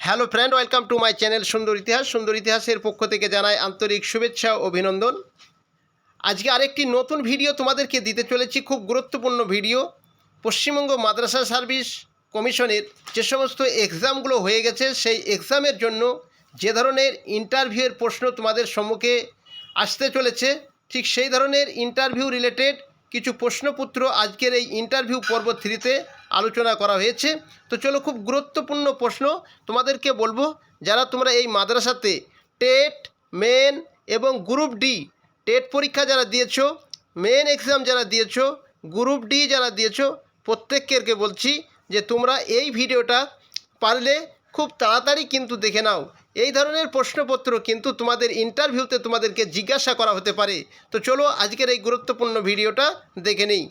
Hello friend welcome to my channel সুন্দর ইতিহাস সুন্দর ইতিহাসের পক্ষ থেকে জানাই আন্তরিক শুভেচ্ছা, অভিনন্দন। আজকে আরেকটি নতুন ভিডিও তোমাদেরকে দিতে চলেছি, খুব গুরুত্বপূর্ণ ভিডিও পশ্চিমবঙ্গ মাদ্রাসা সার্ভিস কমিশনের যে সমস্ত এক্সামগুলো হয়ে গেছে, সেই এক্সামের জন্য যে ধরনের ইন্টারভিউয়ের প্রশ্ন তোমাদের সম্মুখে আসতে চলেছে, ঠিক সেই ধরনের ইন্টারভিউ রিলেটেড কিছু প্রশ্নপত্র আজকের এই ইন্টারভিউ পর্ব থ্রিতে আলোচনা করা হয়েছে। তো চলো খুব গুরুত্বপূর্ণ প্রশ্ন তোমাদেরকে বলব, যারা তোমরা এই মাদ্রাসাতে টেট, মেন এবং গ্রুপ ডি, টেট পরীক্ষা যারা দিয়েছ, মেন এক্সাম যারা দিয়েছ, গ্রুপ ডি যারা দিয়েছ প্রত্যেককে বলছি যে তোমরা এই ভিডিওটা পারলে খুব তাড়াতাড়ি কিন্তু দেখে নাও। এই ধরনের প্রশ্নপত্র কিন্তু তোমাদের ইন্টারভিউতে তোমাদেরকে জিজ্ঞাসা করা হতে পারে। তো চলো আজকের এই গুরুত্বপূর্ণ ভিডিওটা দেখে নিই।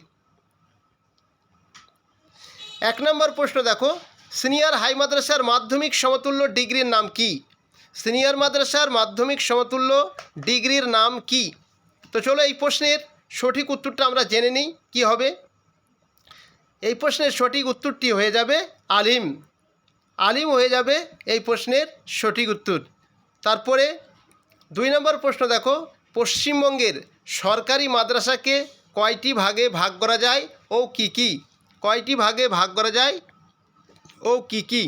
এক নম্বর প্রশ্ন দেখো, সিনিয়র হাই মাদ্রাসার মাধ্যমিক সমতুল্য ডিগ্রির নাম কি? সিনিয়র মাদ্রাসার মাধ্যমিক সমতুল্য ডিগ্রির নাম কি? তো চলো এই প্রশ্নের সঠিক উত্তরটা আমরা জেনে নিই, কী হবে? এই প্রশ্নের সঠিক উত্তরটি হয়ে যাবে আলিম। আলিম হয়ে যাবে এই প্রশ্নের সঠিক উত্তর। তারপরে দুই নম্বর প্রশ্ন দেখো, পশ্চিমবঙ্গের সরকারি মাদ্রাসাকে কয়টি ভাগে ভাগ করা যায় ও কি কি? কয়টি ভাগে ভাগ করা যায় ও কি কি?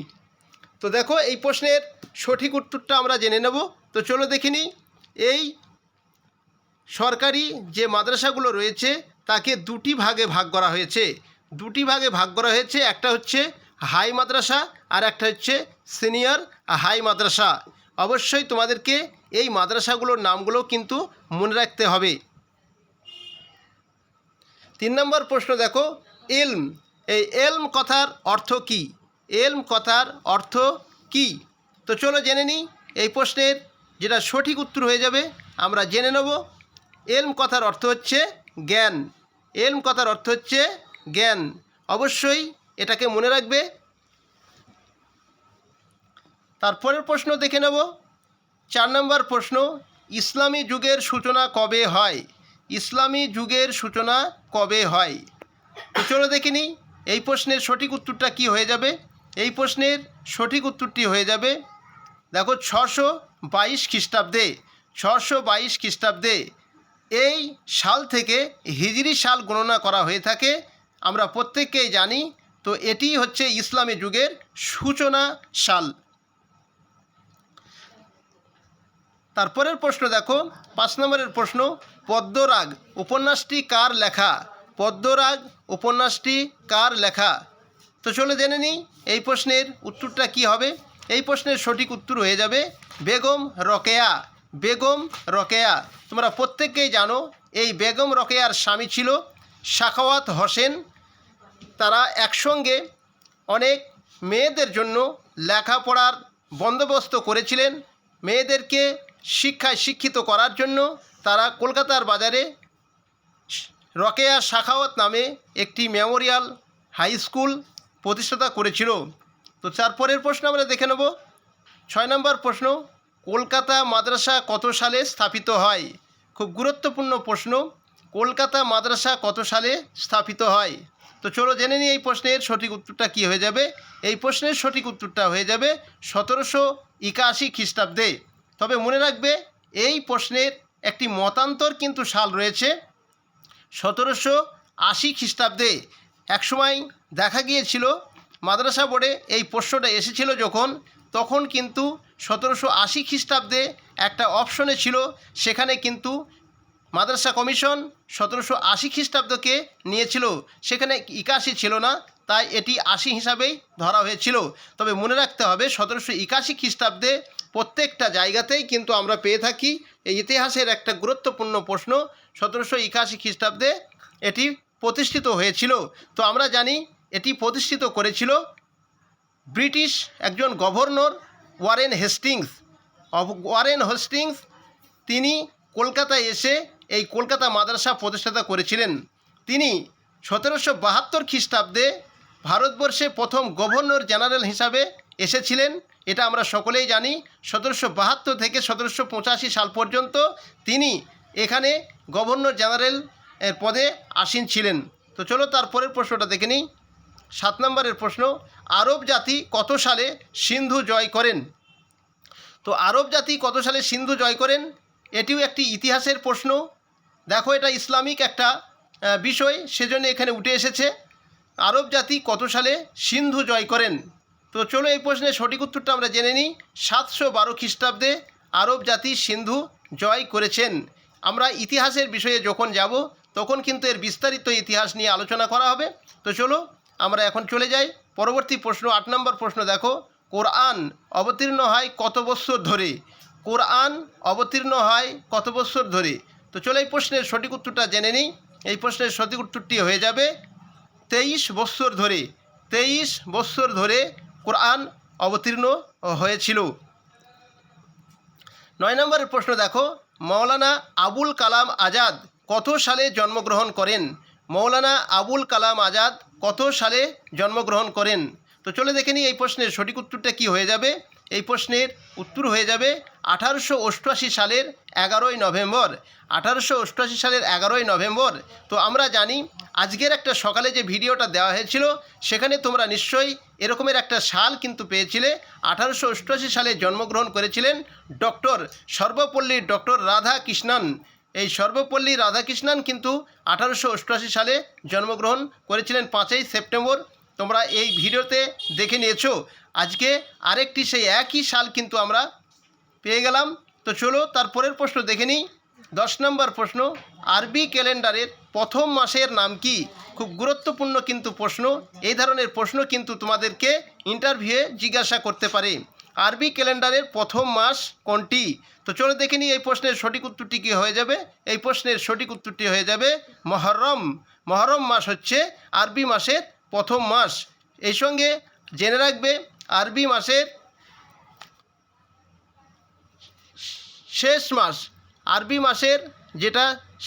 তো দেখো, এই প্রশ্নের সঠিক উত্তরটা আমরা জেনে নেব। তো চলো দেখিনি এই সরকারি যে মাদ্রাসাগুলো রয়েছে, তাকে দুটি ভাগে ভাগ করা হয়েছে। দুটি ভাগে ভাগ করা হয়েছে, একটা হচ্ছে হাই মাদ্রাসা আর একটা হচ্ছে সিনিয়র হাই মাদ্রাসা। অবশ্যই তোমাদেরকে এই মাদ্রাসাগুলোর নামগুলো কিন্তু মনে রাখতে হবে। তিন নম্বর প্রশ্ন দেখো এলম। এই এলম কথার অর্থ কি? এলম কথার অর্থ কি? তো চলো জেনে নিই এই প্রশ্নের। যেটা সঠিক উত্তর হয়ে যাবে, আমরা জেনে নেব। এলম কথার অর্থ হচ্ছে জ্ঞান। এলম কথার অর্থ হচ্ছে জ্ঞান। অবশ্যই এটাকে মনে রাখবে। তারপরের প্রশ্ন দেখে নেব। চার নম্বর প্রশ্ন, ইসলামী যুগের সূচনা কবে হয়? ইসলামী যুগের সূচনা কবে হয়? চলো দেখে নিই, এই প্রশ্নের সঠিক উত্তরটা কি হয়ে যাবে? এই প্রশ্নের সঠিক উত্তরটি হয়ে যাবে, দেখো ছশো বাইশ খ্রিস্টাব্দে, ছশো বাইশ খ্রিস্টাব্দে এই সাল থেকে হিজরি সাল গণনা করা হয়ে থাকে। আমরা প্রত্যেককেই জানি, তো এটি হচ্ছে ইসলামী যুগের সূচনা সাল। তারপরের প্রশ্ন দেখো, পাঁচ নম্বরের প্রশ্ন, পদ্মরাগ উপন্যাসটি কার লেখা? পদ্মরাগ উপন্যাসটি কার লেখা? তো চলে জেনে নিই, এই প্রশ্নের উত্তরটা কি হবে? এই প্রশ্নের সঠিক উত্তর হয়ে যাবে, বেগম রকেয়া বেগম রকেয়া। তোমরা প্রত্যেককেই জানো, এই বেগম রকেয়ার স্বামী ছিল সাখাওয়াত হোসেন। তারা একসঙ্গে অনেক মেয়েদের জন্য লেখাপড়ার বন্দোবস্ত করেছিলেন। মেয়েদেরকে শিক্ষায় শিক্ষিত করার জন্য তারা কলকাতার বাজারে রকেয়া শাখাওয়াত নামে একটি মেমোরিয়াল হাই স্কুল প্রতিষ্ঠাতা করেছিল। তো তারপরের প্রশ্ন আমরা দেখে নেব। ছয় নম্বর প্রশ্ন, কলকাতা মাদ্রাসা কত সালে স্থাপিত হয়? খুব গুরুত্বপূর্ণ প্রশ্ন, কলকাতা মাদ্রাসা কত সালে স্থাপিত হয়? তো চলো জেনে নিই এই প্রশ্নের সঠিক উত্তরটা কী হয়ে যাবে। এই প্রশ্নের সঠিক উত্তরটা হয়ে যাবে সতেরোশো একাশি খ্রিস্টাব্দে। তবে মনে রাখবে, এই প্রশ্নের একটি মতান্তর কিন্তু সাল রয়েছে। সতেরোশো আশি খ্রিস্টাব্দে একসময় দেখা গিয়েছিল, মাদ্রাসা বোর্ডে এই প্রশ্নটা এসেছিল যখন, তখন কিন্তু সতেরোশো আশি খ্রিস্টাব্দে একটা অপশনে ছিল, সেখানে কিন্তু মাদ্রাসা কমিশন সতেরোশো আশি খ্রিস্টাব্দকে নিয়েছিল। সেখানে একাশি ছিল না, তাই এটি আশি হিসাবেই ধরা হয়েছিল। তবে মনে রাখতে হবে, সতেরোশো একাশি খ্রিস্টাব্দে প্রত্যেকটা জায়গাতেই কিন্তু আমরা পেয়ে থাকি, এই ইতিহাসের একটা গুরুত্বপূর্ণ প্রশ্ন সতেরোশো একাশি খ্রিস্টাব্দে এটি প্রতিষ্ঠিত হয়েছিল। তো আমরা জানি এটি প্রতিষ্ঠিত করেছিল ব্রিটিশ একজন governor Warren Hastings. Warren Hastings তিনি কলকাতায় এসে এই কলকাতা মাদ্রাসা প্রতিষ্ঠাতা করেছিলেন। তিনি সতেরোশো বাহাত্তর খ্রিস্টাব্দে ভারতবর্ষে প্রথম গভর্নর জেনারেল হিসাবে এসেছিলেন। এটা আমরা সকলেই জানি। সতেরোশো বাহাত্তর থেকে সতেরোশো পঁচাশি সাল পর্যন্ত তিনি এখানে গভর্নর জেনারেল এর পদে আসীন ছিলেন। তো চলো তারপরের প্রশ্নটা দেখে নিই। সাত নম্বরের প্রশ্ন, আরব জাতি কত সালে সিন্ধু জয় করেন? তো আরব জাতি কত সালে সিন্ধু জয় করেন? এটিও একটি ইতিহাসের প্রশ্ন। দেখো, এটা ইসলামিক একটা বিষয়, সেজন্য এখানে উঠে এসেছে। আরব জাতি কত সালে সিন্ধু জয় করেন? তো চলো এই প্রশ্নের সঠিক উত্তরটা আমরা জেনে নিই। সাতশো বারো খ্রিস্টাব্দে আরব জাতি সিন্ধু জয় করেছেন। আমরা ইতিহাসের বিষয়ে যখন যাব, তখন কিন্তু এর বিস্তারিত ইতিহাস নিয়ে আলোচনা করা হবে। তো চলো, আমরা এখন চলে যাই। পরবর্তী প্রশ্ন, আট নম্বর প্রশ্ন দেখো। কোরআন অবতীর্ণ হয় কত বৎসর ধরে? কোরআন অবতীর্ণ হয় কত বৎসর ধরে? তো চলো এই প্রশ্নের সঠিক উত্তরটা জেনে নিই। এই প্রশ্নের সঠিক উত্তরটি হয়ে যাবে, তেইশ বৎসর ধরে। তেইশ বৎসর ধরে কোরআন অবতীর্ণ হয়েছিল। নয় নম্বরের প্রশ্ন দেখো। মৌলানা আবুল কালাম আজাদ কত সালে জন্মগ্রহণ করেন? মৌলানা আবুল কালাম আজাদ কত সালে জন্মগ্রহণ করেন? তো চলে দেখে নিই এই প্রশ্নের সঠিক উত্তরটা কি হয়ে যাবে? এই প্রশ্নের উত্তর হয়ে যাবে আঠারোশো অষ্টআশি সালের এগারোই নভেম্বর। আঠারোশো অষ্টআশি সালের এগারোই নভেম্বর। তো আমরা জানি আজকের একটা সকালে যে ভিডিওটা দেওয়া হয়েছিল, সেখানে তোমরা নিশ্চয়ই এরকমের একটা সাল কিন্তু পেয়েছিলে। আঠারোশো অষ্টআশি সালে জন্মগ্রহণ করেছিলেন ডক্টর সর্বপল্লী ডক্টর রাধা কৃষ্ণন এই সর্বপল্লী রাধাকৃষ্ণন কিন্তু আঠারোশো অষ্টআশি সালে জন্মগ্রহণ করেছিলেন পাঁচই সেপ্টেম্বর। তোমরা এই ভিডিওতে দেখে নিয়েছো। আজকে আরেকটি সেই একই সাল কিন্তু আমরা পেয়ে গেলাম। তো চলো তারপরের প্রশ্ন দেখে নিই। দশ নম্বর প্রশ্ন, আরবি ক্যালেন্ডারের প্রথম মাসের নাম কি? খুব গুরুত্বপূর্ণ কিন্তু প্রশ্ন, এই ধরনের প্রশ্ন কিন্তু তোমাদেরকে ইন্টারভিউয়ে জিজ্ঞাসা করতে পারে। আরবি ক্যালেন্ডারের প্রথম মাস কোনটি? তো চলো দেখে নিই এই প্রশ্নের সঠিক উত্তরটি কী হয়ে যাবে। এই প্রশ্নের সঠিক উত্তরটি হয়ে যাবে মহরম। মহরম মাস হচ্ছে আরবি মাসের প্রথম মাস। এই সঙ্গে জেনে রাখবে, আরবি মাসের শেষ মাস। আরবি মাসের যেটা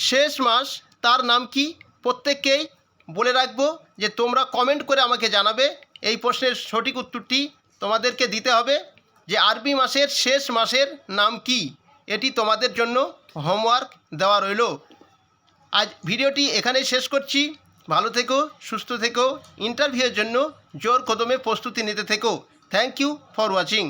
শেষ মাস, তার নাম কি? প্রত্যেককেই বলে রাখব যে তোমরা কমেন্ট করে আমাকে জানাবে। এই প্রশ্নের সঠিক উত্তরটি তোমাদেরকে দিতে হবে যে আরবি মাসের শেষ মাসের নাম কি? এটি তোমাদের জন্য হোমওয়ার্ক দেওয়া রইল। আজ ভিডিওটি এখানেই শেষ করছি। ভালো থেকো, সুস্থ থেকো। ইন্টারভিউয়ের জন্য জোর কদমে প্রস্তুতি নিতে থেকো। Thank you for watching